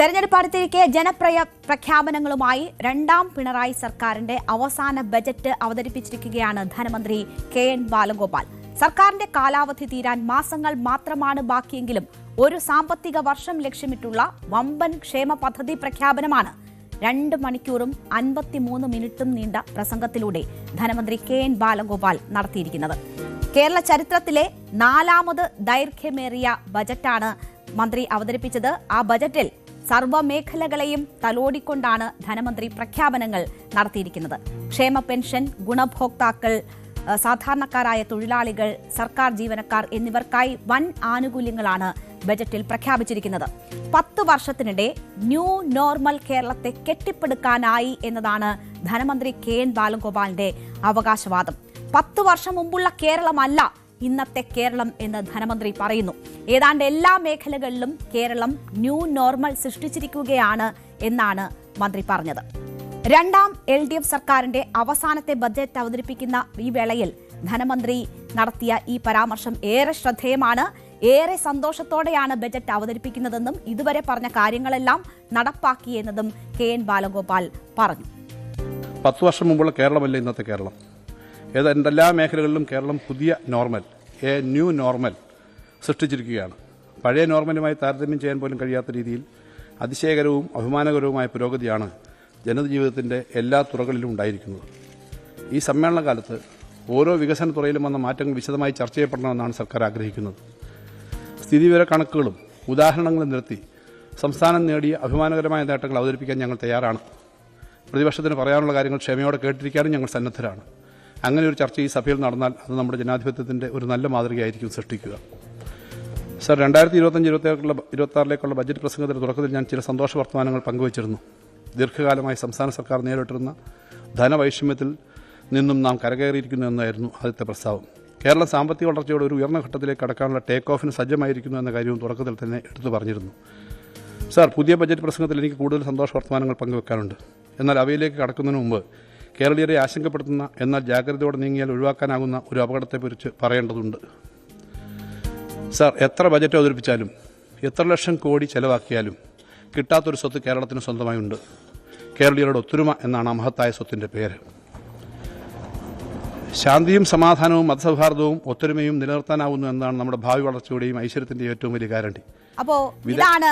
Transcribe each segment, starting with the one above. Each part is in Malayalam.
തെരഞ്ഞെടുപ്പ് അടുത്തിരിക്കെ ജനപ്രിയ പ്രഖ്യാപനങ്ങളുമായി രണ്ടാം പിണറായി സർക്കാരിന്റെ അവസാന ബജറ്റ് അവതരിപ്പിച്ചിരിക്കുകയാണ് ധനമന്ത്രി കെ എൻ ബാലഗോപാൽ. സർക്കാരിന്റെ കാലാവധി തീരാൻ മാസങ്ങൾ മാത്രമാണ് ബാക്കിയെങ്കിലും ഒരു സാമ്പത്തിക വർഷം ലക്ഷ്യമിട്ടുള്ള വമ്പൻ ക്ഷേമ പദ്ധതി പ്രഖ്യാപനമാണ്. രണ്ട് മണിക്കൂറും അൻപത്തിമൂന്ന് മിനിറ്റും നീണ്ട പ്രസംഗത്തിലൂടെ ധനമന്ത്രി കെ എൻ ബാലഗോപാൽ നടത്തിയിരിക്കുന്നത്. കേരള ചരിത്രത്തിലെ നാലാമത് ദൈർഘ്യമേറിയ ബജറ്റാണ് മന്ത്രി അവതരിപ്പിച്ചത്. ആ ബജറ്റിൽ സർവമേഖലകളെയും തലോടിക്കൊണ്ടാണ് ധനമന്ത്രി പ്രഖ്യാപനങ്ങൾ നടത്തിയിരിക്കുന്നത്. ക്ഷേമ പെൻഷൻ ഗുണഭോക്താക്കൾ സാധാരണക്കാരായ തൊഴിലാളികൾ സർക്കാർ ജീവനക്കാർ എന്നിവർക്കായി വൻ ആനുകൂല്യങ്ങളാണ് ബജറ്റിൽ പ്രഖ്യാപിച്ചിരിക്കുന്നത്. പത്ത് വർഷത്തിനിടെ ന്യൂ നോർമൽ കേരളത്തെ കെട്ടിപ്പടുക്കാനായി എന്നതാണ് ധനമന്ത്രി കെ എൻ ബാലഗോപാലിന്റെ അവകാശവാദം. പത്ത് വർഷം മുമ്പുള്ള കേരളമല്ല ഇന്നത്തെ കേരളം എന്ന് ധനമന്ത്രി പറയുന്നു. ഏതാണ്ട് എല്ലാ മേഖലകളിലും കേരളം ന്യൂ നോർമൽ സൃഷ്ടിച്ചിരിക്കുകയാണ് എന്നാണ് മന്ത്രി പറഞ്ഞത്. രണ്ടാം എൽ ഡി എഫ് സർക്കാരിന്റെ അവസാനത്തെ ബജറ്റ് അവതരിപ്പിക്കുന്ന ഈ വേളയിൽ ധനമന്ത്രി നടത്തിയ ഈ പരാമർശം ഏറെ ശ്രദ്ധേയമാണ്. ഏറെ സന്തോഷത്തോടെയാണ് ബജറ്റ് അവതരിപ്പിക്കുന്നതെന്നും ഇതുവരെ പറഞ്ഞ കാര്യങ്ങളെല്ലാം നടപ്പാക്കിയെന്നതും കെ എൻ ബാലഗോപാൽ പറഞ്ഞു. പത്ത് വർഷം മുമ്പുള്ള കേരളമല്ല ഇന്നത്തെ കേരളം? ഏത് എല്ലാ മേഖലകളിലും കേരളം പുതിയ നോർമൽ എ ന്യൂ നോർമൽ സൃഷ്ടിച്ചിരിക്കുകയാണ്. പഴയ നോർമലുമായി താരതമ്യം ചെയ്യാൻ പോലും കഴിയാത്ത രീതിയിൽ അതിശയകരവും അഭിമാനകരവുമായ പുരോഗതിയാണ് ജനജീവിതത്തിന്റെ എല്ലാ തുറകളിലും ഉണ്ടായിരിക്കുന്നത്. ഈ സമ്മേളന കാലത്ത് ഓരോ വികസന തുറയിലും വന്ന മാറ്റങ്ങൾ വിശദമായി ചർച്ച ചെയ്യപ്പെടണമെന്നാണ് സർക്കാർ ആഗ്രഹിക്കുന്നത്. സ്ഥിതിവിവര കണക്കുകളും ഉദാഹരണങ്ങളും നിർത്തി സംസ്ഥാനം നേടിയ അഭിമാനകരമായ നേട്ടങ്ങൾ അവതരിപ്പിക്കാൻ ഞങ്ങൾ തയ്യാറാണ്. പ്രതിപക്ഷത്തിന് പറയാനുള്ള കാര്യങ്ങൾ ക്ഷമയോടെ കേട്ടിരിക്കാനും ഞങ്ങൾ സന്നദ്ധരാണ്. അങ്ങനെ ഒരു ചർച്ച ഈ സഭയിൽ നടന്നാൽ അത് നമ്മുടെ ജനാധിപത്യത്തിന്റെ ഒരു നല്ല മാതൃകയായിരിക്കും സൃഷ്ടിക്കുക. സർ രണ്ടായിരത്തി ഇരുപത്തഞ്ച് ഇരുപത്തിയാറുള്ള ഇരുപത്തി ആറിലേക്കുള്ള ബജറ്റ് പ്രസംഗത്തിന്റെ തുടക്കത്തിൽ ഞാൻ ചില സന്തോഷ വർത്തമാനങ്ങൾ പങ്കുവച്ചിരുന്നു. ദീർഘകാലമായി സംസ്ഥാന സർക്കാർ നേരിട്ടിരുന്ന ധനവൈഷമ്യത്തിൽ നിന്നും നാം കരകയറിയിരിക്കുന്നു എന്നായിരുന്നു ആദ്യത്തെ പ്രസ്താവം. കേരള സാമ്പത്തിക വളർച്ചയുടെ ഒരു ഉയർന്ന ഘട്ടത്തിലേക്ക് കടക്കാനുള്ള ടേക്ക് ഓഫിന് സജ്ജമായിരിക്കുന്നു എന്ന കാര്യവും തുടക്കത്തിൽ തന്നെ എടുത്തു പറഞ്ഞിരുന്നു. സാർ പുതിയ ബജറ്റ് പ്രസംഗത്തിൽ എനിക്ക് കൂടുതൽ സന്തോഷ വർത്തമാനങ്ങൾ പങ്കുവെക്കാനുണ്ട്. എന്നാൽ അവയിലേക്ക് കടക്കുന്നതിന് മുമ്പ് കേരളീയരെ ആശങ്കപ്പെടുത്തുന്ന എന്നാൽ ജാഗ്രതയോടെ നീങ്ങിയാൽ ഒഴിവാക്കാനാകുന്ന ഒരു അപകടത്തെക്കുറിച്ച് പറയേണ്ടതുണ്ട്. സാർ എത്ര ബജറ്റ് അവതരിപ്പിച്ചാലും എത്ര ലക്ഷം കോടി ചെലവാക്കിയാലും കിട്ടാത്തൊരു സ്വത്ത് കേരളത്തിന് സ്വന്തമായി ഉണ്ട് കേരളീയരുടെ ഒത്തൊരുമ എന്നാണ് ആ മഹത്തായ സ്വത്തിന്റെ പേര്. ശാന്തിയും സമാധാനവും മതസൗഹാർദ്ദവും ഒത്തൊരുമയും നിലനിർത്താനാവുന്നു എന്നാണ് നമ്മുടെ ഭാവി വളർച്ചയുടെയും ഐശ്വര്യത്തിന്റെ ഏറ്റവും വലിയ ഗ്യാരണ്ടി. അപ്പോ ഇതാണ്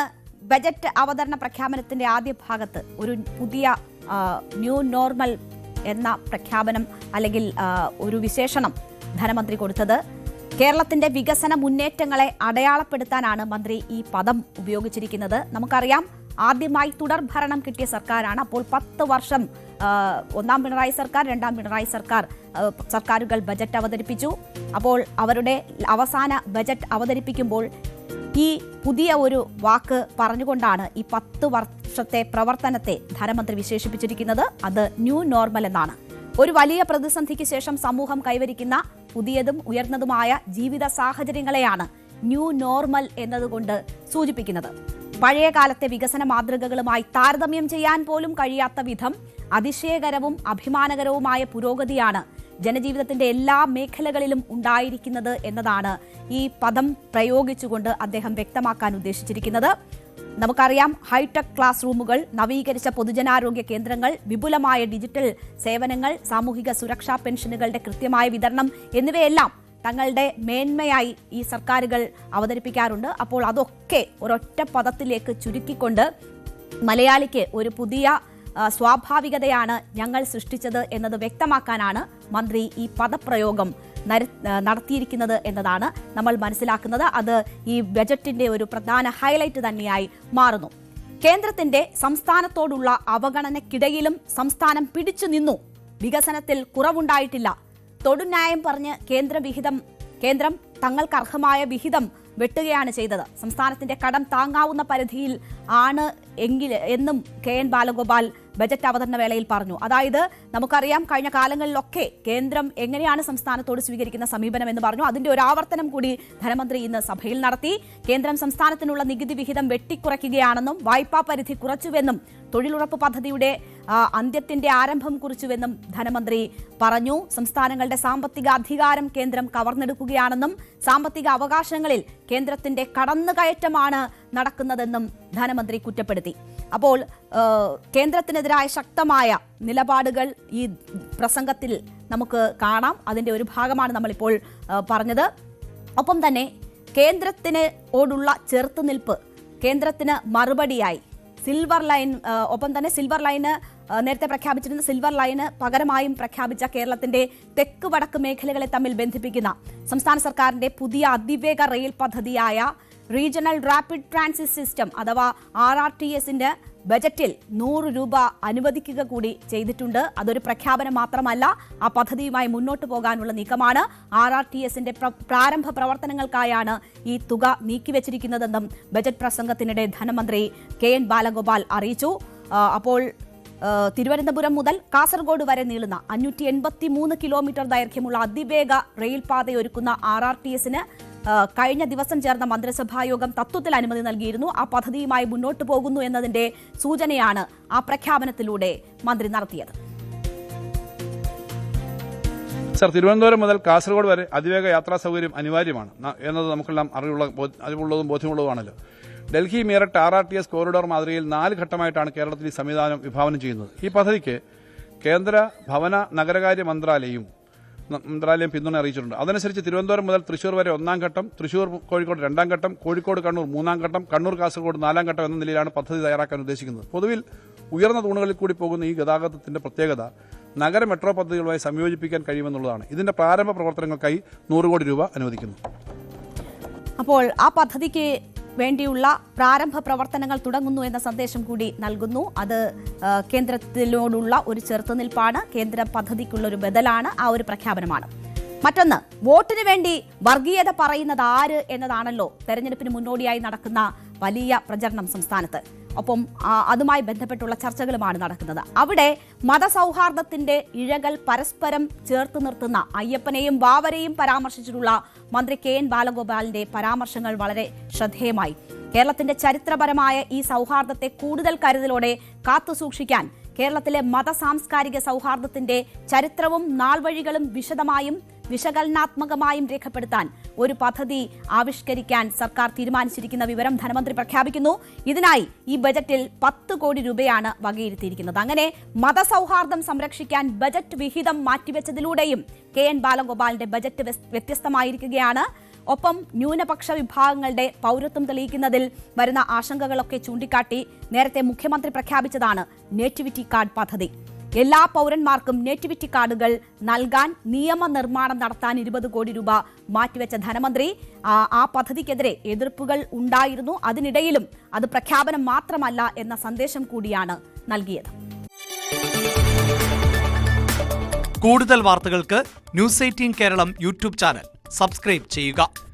ബജറ്റ് അവതരണ പ്രഖ്യാപനത്തിന്റെ ആദ്യ ഭാഗത്ത് ഒരു പുതിയ ന്യൂ നോർമൽ എന്ന പ്രഖ്യാപനം അല്ലെങ്കിൽ ഒരു വിശേഷണം ധനമന്ത്രി കൊടുത്തത്. കേരളത്തിന്റെ വികസന മുന്നേറ്റങ്ങളെ അടയാളപ്പെടുത്താനാണ് മന്ത്രി ഈ പദം ഉപയോഗിച്ചിരിക്കുന്നത്. നമുക്കറിയാം ആദ്യമായി തുടർ ഭരണം കിട്ടിയ സർക്കാരാണ്. അപ്പോൾ പത്ത് വർഷം ഒന്നാം പിണറായി സർക്കാർ രണ്ടാം പിണറായി സർക്കാർ സർക്കാരുകൾ ബജറ്റ് അവതരിപ്പിച്ചു. അപ്പോൾ അവരുടെ അവസാന ബജറ്റ് അവതരിപ്പിക്കുമ്പോൾ ഈ പുതിയ ഒരു വാക്ക് പറഞ്ഞുകൊണ്ടാണ് ഈ പത്ത് വർഷത്തെ പ്രവർത്തനത്തെ ധനമന്ത്രി വിശേഷിപ്പിച്ചിരിക്കുന്നത് അത് ന്യൂ നോർമൽ എന്നാണ്. ഒരു വലിയ പ്രതിസന്ധിക്ക് ശേഷം സമൂഹം കൈവരിക്കുന്ന പുതിയതും ഉയർന്നതുമായ ജീവിത സാഹചര്യങ്ങളെയാണ് ന്യൂ നോർമൽ എന്നതുകൊണ്ട് സൂചിപ്പിക്കുന്നത്. പഴയ കാലത്തെ വികസന മാതൃകകളുമായി താരതമ്യം ചെയ്യാൻ പോലും കഴിയാത്ത വിധം അതിശയകരവും അഭിമാനകരവുമായ പുരോഗതിയാണ് ജനജീവിതത്തിന്റെ എല്ലാ മേഖലകളിലും ഉണ്ടായിരിക്കുന്നത് എന്നതാണ് ഈ പദം പ്രയോഗിച്ചുകൊണ്ട് അദ്ദേഹം വ്യക്തമാക്കാൻ ഉദ്ദേശിച്ചിരിക്കുന്നത്. നമുക്കറിയാം ഹൈടെക് ക്ലാസ് റൂമുകൾ നവീകരിച്ച പൊതുജനാരോഗ്യ കേന്ദ്രങ്ങൾ വിപുലമായ ഡിജിറ്റൽ സേവനങ്ങൾ സാമൂഹിക സുരക്ഷാ പെൻഷനുകളുടെ കൃത്യമായ വിതരണം എന്നിവയെല്ലാം തങ്ങളുടെ മേന്മയായി ഈ സർക്കാരുകൾ അവതരിപ്പിക്കാറുണ്ട്. അപ്പോൾ അതൊക്കെ ഒരൊറ്റ പദത്തിലേക്ക് ചുരുക്കിക്കൊണ്ട് മലയാളിക്ക് ഒരു പുതിയ സ്വാഭാവികതയാണ് ഞങ്ങൾ സൃഷ്ടിച്ചത് എന്നത് വ്യക്തമാക്കാനാണ് മന്ത്രി ഈ പദപ്രയോഗം നടത്തിയിരിക്കുന്നത് എന്നതാണ് നമ്മൾ മനസ്സിലാക്കുന്നത്. അത് ഈ ബജറ്റിന്റെ ഒരു പ്രധാന ഹൈലൈറ്റ് തന്നെയായി മാറുന്നു. കേന്ദ്രത്തിന്റെ സംസ്ഥാനത്തോടുള്ള അവഗണനക്കിടയിലും സംസ്ഥാനം പിടിച്ചു നിന്നു. വികസനത്തിൽ കുറവുണ്ടായിട്ടില്ല. തൊടുന്യായം പറഞ്ഞ് കേന്ദ്ര വിഹിതം കേന്ദ്രം തങ്ങൾക്ക് അർഹമായ വിഹിതം വെട്ടുകയാണ് ചെയ്തത്. സംസ്ഥാനത്തിന്റെ കടം താങ്ങാവുന്ന പരിധിയിൽ ആണ് എങ്കിൽ എന്നും കെ എൻ ബാലഗോപാൽ ബജറ്റ് അവതരണ വേളയിൽ പറഞ്ഞു. അതായത് നമുക്കറിയാം കഴിഞ്ഞ കാലങ്ങളിലൊക്കെ കേന്ദ്രം എങ്ങനെയാണ് സംസ്ഥാനത്തോട് സ്വീകരിക്കുന്ന സമീപനം എന്ന് പറഞ്ഞു. അതിന്റെ ഒരു ആവർത്തനം കൂടി ധനമന്ത്രി ഇന്ന് സഭയിൽ നടത്തി. കേന്ദ്രം സംസ്ഥാനത്തിനുള്ള നികുതി വിഹിതം വെട്ടിക്കുറയ്ക്കുകയാണെന്നും വായ്പാ പരിധി കുറച്ചുവെന്നും തൊഴിലുറപ്പ് പദ്ധതിയുടെ അന്ത്യത്തിന്റെ ആരംഭം കുറിച്ചുവെന്നും ധനമന്ത്രി പറഞ്ഞു. സംസ്ഥാനങ്ങളുടെ സാമ്പത്തിക അധികാരം കേന്ദ്രം കവർന്നെടുക്കുകയാണെന്നും സാമ്പത്തിക അവകാശങ്ങളിൽ കേന്ദ്രത്തിന്റെ കടന്നുകയറ്റമാണ് നടക്കുന്നതെന്നും ധനമന്ത്രി കുറ്റപ്പെടുത്തി. അപ്പോൾ കേന്ദ്രത്തിനെതിരായ ശക്തമായ നിലപാടുകൾ ഈ പ്രസംഗത്തിൽ നമുക്ക് കാണാം. അതിന്റെ ഒരു ഭാഗമാണ് നമ്മളിപ്പോൾ പറഞ്ഞത്. ഒപ്പം തന്നെ കേന്ദ്രത്തിന് ഓടുള്ള ചെറുത്തുനിൽപ്പ് കേന്ദ്രത്തിന് മറുപടിയായി സിൽവർ ലൈൻ ഒപ്പം തന്നെ സിൽവർ ലൈന് നേരത്തെ പ്രഖ്യാപിച്ചിരുന്ന സിൽവർ ലൈന് പകരമായും പ്രഖ്യാപിച്ച കേരളത്തിന്റെ തെക്ക് വടക്ക് മേഖലകളെ തമ്മിൽ ബന്ധിപ്പിക്കുന്ന സംസ്ഥാന സർക്കാരിന്റെ പുതിയ അതിവേഗ റെയിൽ പദ്ധതിയായ റീജിയണൽ റാപ്പിഡ് ട്രാൻസിറ്റ് സിസ്റ്റം അഥവാ ആർ ആർ ടി എസിന്റെ ബജറ്റിൽ നൂറ് രൂപ അനുവദിക്കുക കൂടി ചെയ്തിട്ടുണ്ട്. അതൊരു പ്രഖ്യാപനം മാത്രമല്ല ആ പദ്ധതിയുമായി മുന്നോട്ട് പോകാനുള്ള നീക്കമാണ്. ആർ ആർ ടി എസിന്റെ പ്രാരംഭ പ്രവർത്തനങ്ങൾക്കായാണ് ഈ തുക നീക്കിവച്ചിരിക്കുന്നതെന്നും ബജറ്റ് പ്രസംഗത്തിനിടെ ധനമന്ത്രി കെ എൻ ബാലഗോപാൽ അറിയിച്ചു. അപ്പോൾ തിരുവനന്തപുരം മുതൽ കാസർഗോഡ് വരെ നീളുന്ന അഞ്ഞൂറ്റി എൺപത്തി മൂന്ന് കിലോമീറ്റർ ദൈർഘ്യമുള്ള അതിവേഗ റെയിൽപാതയൊരുക്കുന്ന ആർ ആർ ടി എസിന് കഴിഞ്ഞ ദിവസം ചേർന്ന മന്ത്രിസഭായോഗം തത്വത്തിൽ അനുമതി നൽകിയിരുന്നു. ആ പദ്ധതിയുമായി മുന്നോട്ട് പോകുന്നു എന്നതിന്റെ സൂചനയാണ് ആ പ്രഖ്യാപനത്തിലൂടെ മന്ത്രി നടത്തിയത്. സർ തിരുവനന്തപുരം മുതൽ കാസർഗോഡ് വരെ അതിവേഗ യാത്രാ സൗകര്യം അനിവാര്യമാണ്. എന്നത് നമുക്കെല്ലാം അറിവുള്ള അറിവുള്ളതും ബോധ്യമുള്ളതുമാണല്ലോ. Delhi Meerut R R T S corridor മാതൃകയിൽ നാല് ഘട്ടമായിട്ടാണ് കേരളത്തിൽ ഈ സംവിധാനം വിഭാവനം ചെയ്യുന്നത്. ഈ പദ്ധതിക്ക് കേന്ദ്ര ഭവന നഗരകാര്യ മന്ത്രാലയവും മന്ത്രാലയം പിന്തുണ അറിയിച്ചിട്ടുണ്ട്. അതനുസരിച്ച് തിരുവനന്തപുരം മുതൽ തൃശൂർ വരെ ഒന്നാം ഘട്ടം തൃശൂർ കോഴിക്കോട് രണ്ടാം ഘട്ടം കോഴിക്കോട് കണ്ണൂർ മൂന്നാം ഘട്ടം കണ്ണൂർ കാസർഗോഡ് നാലാം ഘട്ടം എന്ന നിലയിലാണ് പദ്ധതി തയ്യാറാക്കാൻ ഉദ്ദേശിക്കുന്നത്. പൊതുവിൽ ഉയർന്ന തൂണുകളിൽ കൂടി പോകുന്ന ഈ ഗതാഗതത്തിന്റെ പ്രത്യേകത നഗര മെട്രോ പദ്ധതികളുമായി സംയോജിപ്പിക്കാൻ കഴിയുമെന്നുള്ളതാണ്. ഇതിന്റെ പ്രാരംഭ പ്രവർത്തനങ്ങൾക്കായി നൂറ് കോടി രൂപ അനുവദിക്കുന്നു. അപ്പോൾ ആ പദ്ധതിക്ക് വേണ്ടിയുള്ള പ്രാരംഭ പ്രവർത്തനങ്ങൾ തുടങ്ങുന്നു എന്ന സന്ദേശം കൂടി നൽകുന്നു. അത് കേന്ദ്രത്തിനോടുള്ള ഒരു ചെറുത്തുനിൽപ്പാണ് കേന്ദ്ര പദ്ധതിക്കുള്ള ഒരു ബദലാണ്. ആ ഒരു പ്രഖ്യാപനമാണ്. മറ്റൊന്ന് വോട്ടിന് വേണ്ടി വർഗീയത പറയുന്നത് ആര് എന്നതാണല്ലോ തെരഞ്ഞെടുപ്പിന് മുന്നോടിയായി നടക്കുന്ന വലിയ പ്രചരണം സംസ്ഥാനത്ത്. ഒപ്പം അതുമായി ബന്ധപ്പെട്ടുള്ള ചർച്ചകളുമാണ് നടക്കുന്നത്. അവിടെ മതസൗഹാർദ്ദത്തിന്റെ ഇഴകൾ പരസ്പരം ചേർത്ത് നിർത്തുന്ന അയ്യപ്പനെയും ബാവരെയും പരാമർശിച്ചിട്ടുള്ള മന്ത്രി കെ എൻ ബാലഗോപാലിന്റെ പരാമർശങ്ങൾ വളരെ ശ്രദ്ധേയമായി. കേരളത്തിന്റെ ചരിത്രപരമായ ഈ സൗഹാർദ്ദത്തെ കൂടുതൽ കരുതലോടെ കാത്തുസൂക്ഷിക്കാൻ കേരളത്തിലെ മത സാംസ്കാരിക സൗഹാർദ്ദത്തിന്റെ ചരിത്രവും നാൾവഴികളും വിശദമായും വിശകലനാത്മകമായും രേഖപ്പെടുത്താൻ ഒരു പദ്ധതി ആവിഷ്കരിക്കാൻ സർക്കാർ തീരുമാനിച്ചിരിക്കുന്ന വിവരം ധനമന്ത്രി പ്രഖ്യാപിക്കുന്നു. ഇതിനായി ഈ ബജറ്റിൽ പത്ത് കോടി രൂപയാണ് വകയിരുത്തിയിരിക്കുന്നത്. അങ്ങനെ മതസൗഹാർദ്ദം സംരക്ഷിക്കാൻ ബജറ്റ് വിഹിതം മാറ്റിവെച്ചതിലൂടെയും കെ എൻ ബാലഗോപാലിന്റെ ബജറ്റ് വ്യത്യസ്തമായിരിക്കുകയാണ്. ഒപ്പം ന്യൂനപക്ഷ വിഭാഗങ്ങളുടെ പൗരത്വം തെളിയിക്കുന്നതിൽ വരുന്ന ആശങ്കകളൊക്കെ ചൂണ്ടിക്കാട്ടി നേരത്തെ മുഖ്യമന്ത്രി പ്രഖ്യാപിച്ചതാണ് നേറ്റിവിറ്റി കാർഡ് പദ്ധതി. എല്ലാ പൗരന്മാർക്കും നേറ്റിവിറ്റി കാർഡുകൾ നൽകാൻ നിയമനിർമ്മാണം നടത്താൻ ഇരുപത് കോടി രൂപ മാറ്റിവെച്ച ധനമന്ത്രി ആ, പദ്ധതിക്കെതിരെ എതിർപ്പുകൾ ഉണ്ടായിരുന്നു. അതിനിടയിലും അത് പ്രഖ്യാപനം മാത്രമല്ല എന്ന സന്ദേശം കൂടിയാണ് നൽകിയത്. കൂടുതൽ വാർത്തകൾക്ക് news eighteen Keralam YouTube channel. Subscribe ചെയ്യുക.